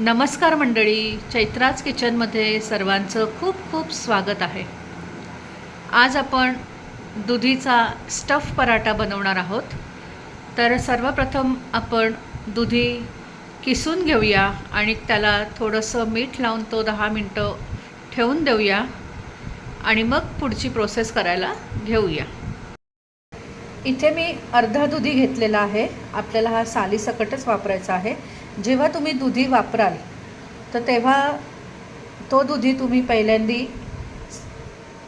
नमस्कार मंडळी चैत्राज किचनमध्ये सर्वांचं खूप खूप स्वागत आहे. आज आपण दुधीचा स्टफ पराठा बनवणार आहोत. तर सर्वप्रथम आपण दुधी किसून घेऊया आणि त्याला थोडंसं मीठ लावून तो दहा मिनटं ठेवून देऊया आणि मग पुढची प्रोसेस करायला घेऊया. इथे मी अर्धा दुधी घेतलेला आहे. आपल्याला हा सालीसकटच वापरायचा आहे. जेव्हा तुम्ही दुधी वापराल तर तेव्हा तो दुधी तुम्ही पहिल्यांदी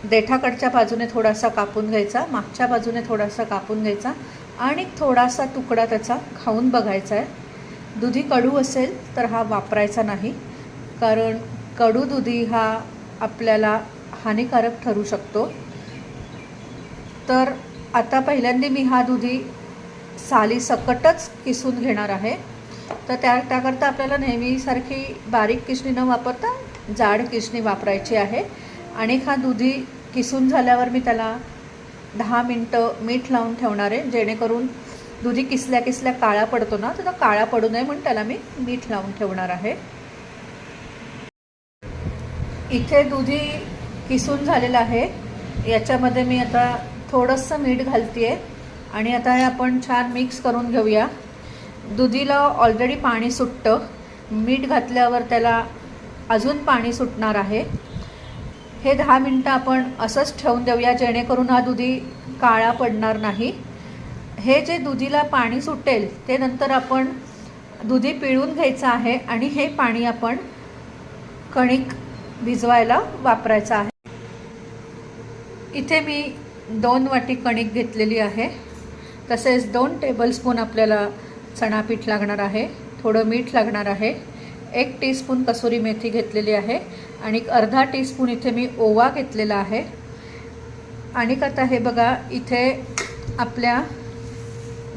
देठाकडच्या बाजूने थोडासा कापून घ्यायचा मागच्या बाजूने थोडासा कापून घ्यायचा आणि थोडासा तुकडा त्याचा खाऊन बघायचा आहे. दुधी कडू असेल तर हा वापरायचा नाही कारण कडू दुधी हा आपल्याला हानिकारक ठरू शकतो. तर आता पहिल्यांदा मी हा दुधी साली सकटच किसून घेणार आहे. तर त्या त्याकरता आपल्याला नेहमीसारखी बारीक किसणी न वापरता जाड किसणी वापरायची आहे. आणि हा दुधी किसून झाल्यावर मी त्याला दहा मिनटं मीठ लावून ठेवणार आहे. जेणेकरून दुधी किसल्या किसल्या काळा पडतो ना तर तो काळा पडू नये म्हणून त्याला मी मीठ लावून ठेवणार आहे. इथे दुधी किसून झालेलं आहे. याच्यामध्ये मी आता थोडंसं मीठ घालते आहे आणि आता हे आपण छान मिक्स करून घेऊया. दुधीला ऑलरेडी पाणी सुटतं. मीठ घातल्यावर त्याला अजून पाणी सुटणार आहे. हे दहा मिनटं आपण असंच ठेवून देऊया जेणेकरून हा दुधी काळा पडणार नाही. हे जे दुधीला पाणी सुटेल ते नंतर आपण दुधी पिळून घ्यायचं आहे आणि हे पाणी आपण कणिक भिजवायला वापरायचं आहे. इथे मी दोन वाटी कणिक घेतलेली आहे. तसेच दोन टेबलस्पून आपल्याला चणापीठ लागणार आहे थोडं मीठ लागणार आहे एक टीस्पून कसुरी मेथी घेतलेली आहे आणि एक अर्धा टीस्पून इथे मी ओवा घेतलेला आहे. आणि आता हे बघा इथे आपल्या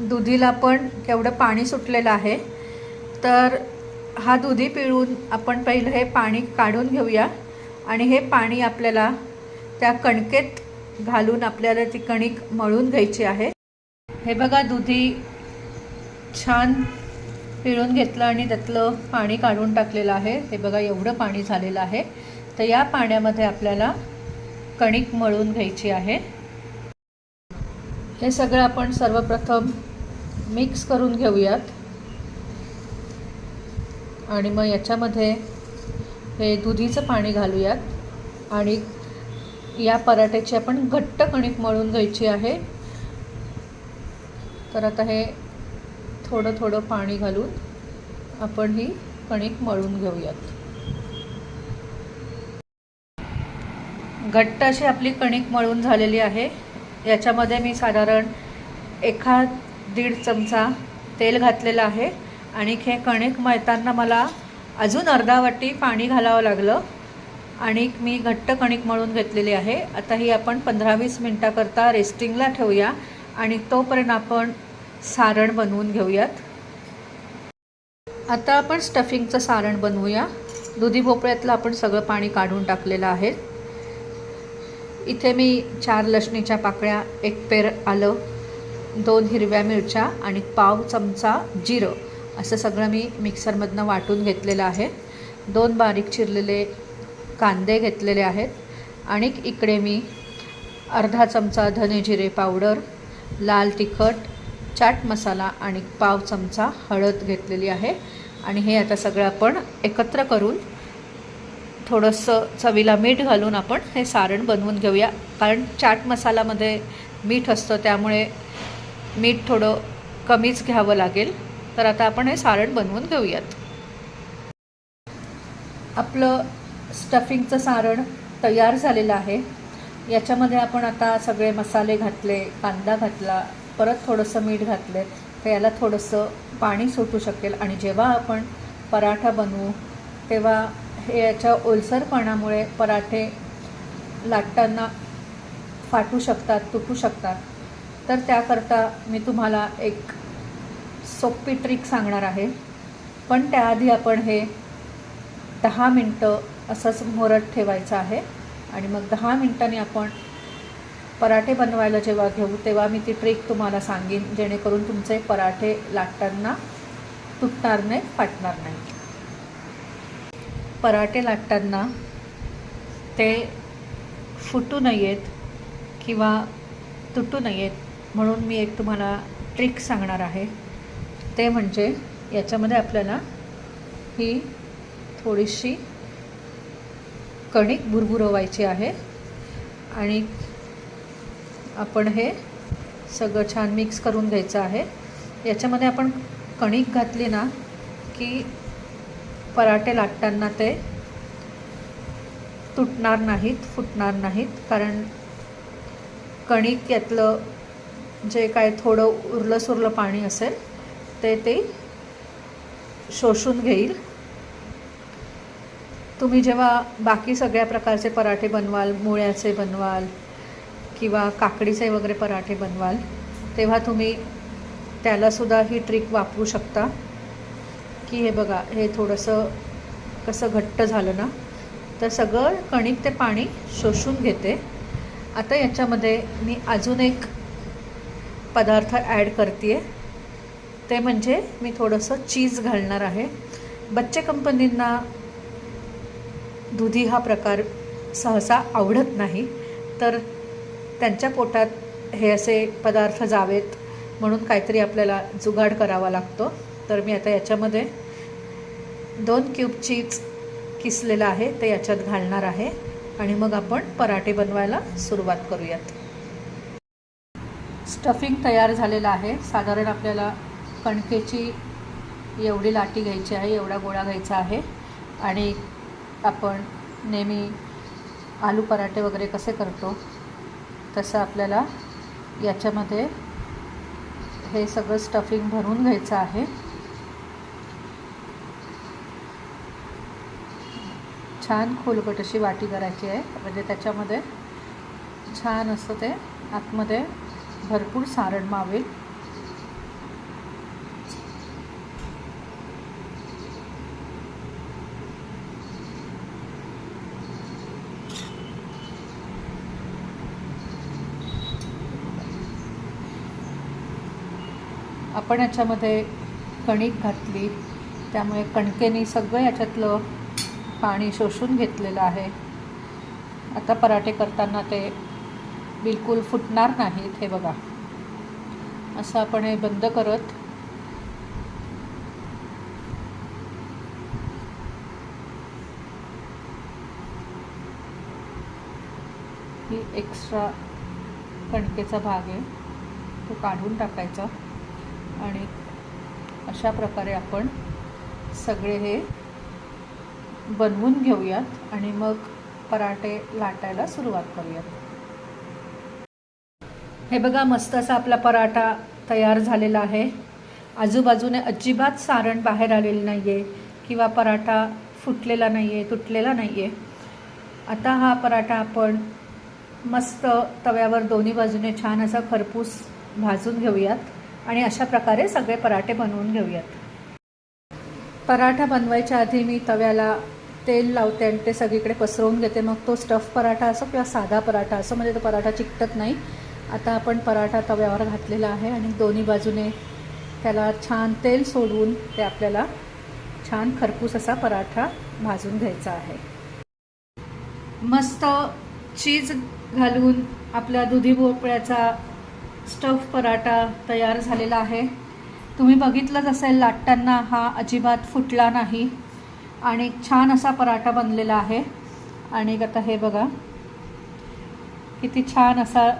दुधीला पण केवढं पाणी सुटलेलं आहे. तर हा दुधी पिळून आपण पहिलं हे पाणी काढून घेऊया आणि हे पाणी आपल्याला त्या कणकेत घालून आपल्याला ती कणिक मळून घ्यायची आहे. हे बघा दुधी छान पिळून घेतलं आणि त्यातलं पाणी काढून टाकलेलं आहे. हे बघा एवढं पाणी झालेलं आहे. तर या पाण्यामध्ये आपल्याला कणिक मळून घ्यायची आहे. हे सगळं आपण सर्वप्रथम मिक्स करून घेऊयात. आणि मग याच्यामध्ये हे दुधीचं पाणी घालूयात. आणि या पराठ्याची आपण घट्ट कणिक मळून घ्यायची आहे. तर आता हे थोडं थोडं पाणी घालून आपण ही कणिक मळून घेऊयात. घट्ट अशी आपली कणिक मळून झालेली आहे. याच्यामध्ये मी साधारण एखाद दीड चमचा तेल घातलेलं आहे आणि हे कणिक मळताना मला अजून अर्धा वाटी पाणी घालावं लागलं आणि मी घट्ट कणिक मळून घेतलेली आहे. आता ही आपण पंधरा वीस मिनटाकरता रेस्टिंगला ठेवूया आणि तोपर्यंत आपण सारण बनवून घेऊयात. आता आपण स्टफिंगचं सारण बनवूया. दुधी भोपळ्यातलं आपण सगळं पाणी काढून टाकलेलं आहे. इथे मी चार लसणीच्या पाकळ्या एक पेर आलं दोन हिरव्या मिरच्या आणि पाव चमचा जिरं असं सगळं मी मिक्सरमधनं वाटून घेतलेलं आहे. दोन बारीक चिरलेले कांदे घेतलेले आहेत आणि इकडे मी अर्धा चमचा धने जिरे पावडर लाल तिखट चाट मसाला आणि पाव चमचा हळद घेतलेली आहे. आणि हे आता सगळं आपण एकत्र करून थोडंसं चवीला मीठ घालून आपण हे सारण बनवून घेऊया. कारण चाट मसालामध्ये मीठ असतं त्यामुळे मीठ थोडं कमीच घ्यावं लागेल. तर आता आपण हे सारण बनवून घेऊयात. आपलं स्टफिंगचं सारण तयार झालेलं आहे. याच्यामध्ये आपण आता सगळे मसाले घातले कांदा घातला परत थोडंसं मीठ घातलं आहे तर याला थोडंसं पाणी सुटू शकेल. आणि जेव्हा आपण पराठा बनवू तेव्हा हे याच्या ओलसरपणामुळे पराठे लाटताना फाटू शकतात तुटू शकतात. तर त्याकरता मी तुम्हाला एक सोपी ट्रिक सांगणार आहे. पण त्याआधी आपण हे दहा मिनटं असंच मोरत ठेवायचं आहे. आणि मग दहा मिनटांनी आपण पराठे बनवायला जेव्हा घेऊ तेव्हा मी ती ट्रिक तुम्हाला सांगेन जेणेकरून तुमचे पराठे लाटताना तुटणार नाही फाटणार नाही. पराठे लाटताना ते फुटू नयेत किंवा तुटू नयेत म्हणून मी एक तुम्हाला ट्रिक सांगणार आहे. ते म्हणजे याच्यामध्ये आपल्याला ही थोडीशी कणिक भुरभुरवायची आहे आणि आपण हे सगळं छान मिक्स करून घ्यायचं आहे. याच्यामध्ये आपण कणिक घातली ना की पराठे लाटताना ते तुटणार नाहीत फुटणार नाहीत. कारण कणिक यातलं जे काय थोडं उरलं सुरलं पाणी असेल ते ते शोषून घेईल. तुम्ही जेव्हा बाकी सगळ्या प्रकारचे पराठे बनवाल मुळ्याचे बनवाल किंवा काकडीचे वगैरे पराठे बनवाल तेव्हा तुम्ही त्यालासुद्धा ही ट्रिक वापरू शकता. की हे बघा हे थोडंसं कसं घट्ट झालं ना तर सगळं कणिक ते पाणी शोषून घेते. आता याच्यामध्ये मी अजून एक पदार्थ ॲड करते ते म्हणजे मी थोडंसं चीज घालणार आहे. बच्चे कंपनींना दुधी हा प्रकार सहसा आवडत नाही. तर त्यांच्या पोटात हे असे पदार्थ जावेत म्हणून काहीतरी आपल्याला जुगाड करावा लागतो. तर मी आता याच्यामध्ये दोन क्यूब चीज किसलेलं आहे ते याच्यात घालणार आहे. आणि मग आपण पराठे बनवायला सुरुवात करूयात. स्टफिंग तयार झालेलं आहे. साधारण आपल्याला कणकेची एवढी लाटी घ्यायची आहे एवढा गोळा घ्यायचा आहे. आणि आपण नेहमी आलू पराठे वगैरे कसे करतो तसं आपल्याला याच्यामध्ये हे सगळं स्टफिंग भरून घ्यायचं आहे. छान खोलगट अशी वाटी करायची आहे. म्हणजे त्याच्यामध्ये छान असं ते आतमध्ये भरपूर सारण मावेल. आपण याच्यामध्ये कणिक घातली त्यामुळे कणकेने सगळं याच्यातलं पाणी शोषून घेतलेलं आहे. आता पराठे करताना ते बिलकुल फुटणार नाहीत हे बघा. असं आपण हे बंद करत ही एक्स्ट्रा कणकेचा भाग आहे तो काढून टाकायचा. आणि अशा प्रकारे आपण सगळे हे बनवून घेऊयात आणि मग पराठे लाटायला सुरुवात करूयात. हे बघा मस्त असा आपला पराठा तयार झालेला आहे. आजूबाजूने अजिबात सारण बाहेर आलेलं नाही आहे किंवा पराठा फुटलेला नाही आहे तुटलेला नाही आहे आता हा पराठा आपण मस्त तव्यावर दोन्ही बाजूने छान असा खरपूस भाजून घेऊयात. आणि अशा प्रकारे सगळे पराठे बनवून घेऊयात. पराठा बनवायच्या आधी मी तव्याला तेल लावते आणि ते सगळीकडे पसरवून घेते. मग तो स्टफ पराठा असो किंवा साधा पराठा असो म्हणजे तो पराठा चिकटत नाही. आता आपण पराठा तव्यावर घातलेला आहे आणि दोन्ही बाजूने त्याला छान तेल सोडवून ते आपल्याला छान खरपूस असा पराठा भाजून घ्यायचा आहे. मस्त चीज घालून आपल्या दुधी भोपळ्याचा स्टफ पराठा तयार झालेला आहे. तुम्ही बघितलंच असेल लाटताना हा अजिबात फुटला नाही. आणि छान असा पराठा बनलेला आहे. आणि आता हे बघा. किती छान असा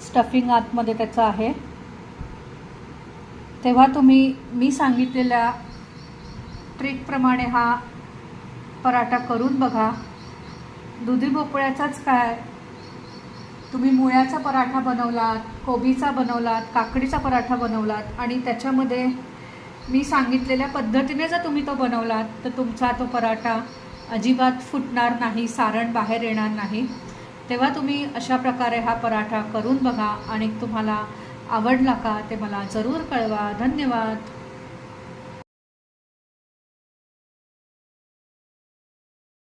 स्टफिंग आतमध्ये त्याचं आहे. तेव्हा तुम्ही मी सांगितलेल्या ट्रिकप्रमाणे हा पराठा करून बघा. दुधी भोपळ्याचाच काय तुम्ही मुळ्याचा पराठा बनवलात कोबीचा बनवलात काकडीचा पराठा बनवलात आणि त्याच्यामध्ये मी सांगितलेल्या पद्धतीने जर तुम्ही तो बनवलात तर तुमचा तो पराठा अजिबात फुटणार नाही सारण बाहेर येणार नाही. तेव्हा तुम्ही अशा प्रकारे हा पराठा करून बघा आणि तुम्हाला आवडला का ते मला जरूर कळवा. धन्यवाद.